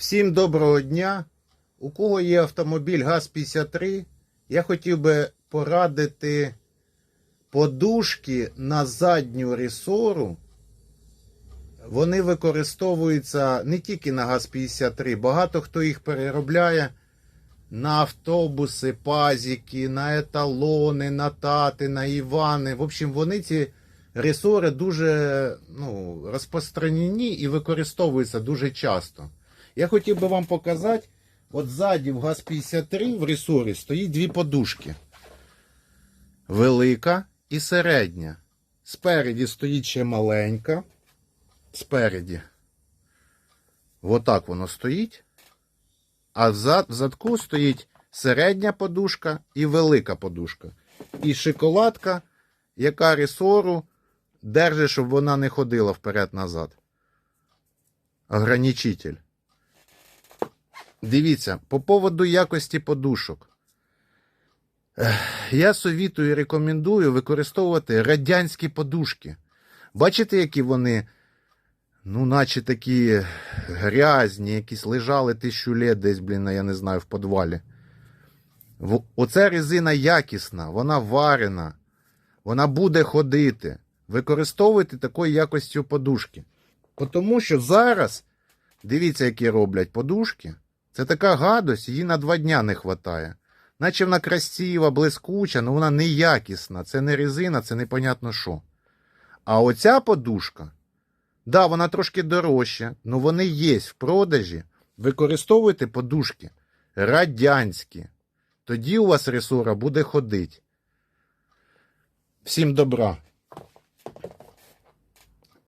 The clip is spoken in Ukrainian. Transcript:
Всім доброго дня. У кого є автомобіль ГАЗ-53, я хотів би порадити подушки на задню ресору. Вони використовуються не тільки на ГАЗ-53, багато хто їх переробляє на автобуси, пазіки, на еталони, на тати, на Івани. В общем, вони ці ресори дуже ну, розпространені і використовуються дуже часто. Я хотів би вам показати, от ззаді в ГАЗ-53 в ресорі стоїть дві подушки. Велика і середня. Спереді стоїть ще маленька. Спереді. Отак воно стоїть. А в задку стоїть середня подушка і велика подушка. І шоколадка, яка ресору держить, щоб вона не ходила вперед-назад. Ограничитель. Дивіться, по поводу якості подушок. Я совітую і рекомендую використовувати радянські подушки. Бачите, які вони, ну, наче такі грязні, якісь лежали тисячу літ десь, блін, я не знаю, в подвалі. Оця резина якісна, вона варена, вона буде ходити. Використовуйте такої якості подушки. Тому що зараз, дивіться, які роблять подушки. Це така гадость, її на два дня не вистачає. Наче вона красива, блискуча, але вона неякісна. Це не резина, це непонятно що. А оця подушка, да, вона трошки дорожча, але вони є в продажі. Використовуйте подушки радянські. Тоді у вас ресора буде ходити. Всім добра.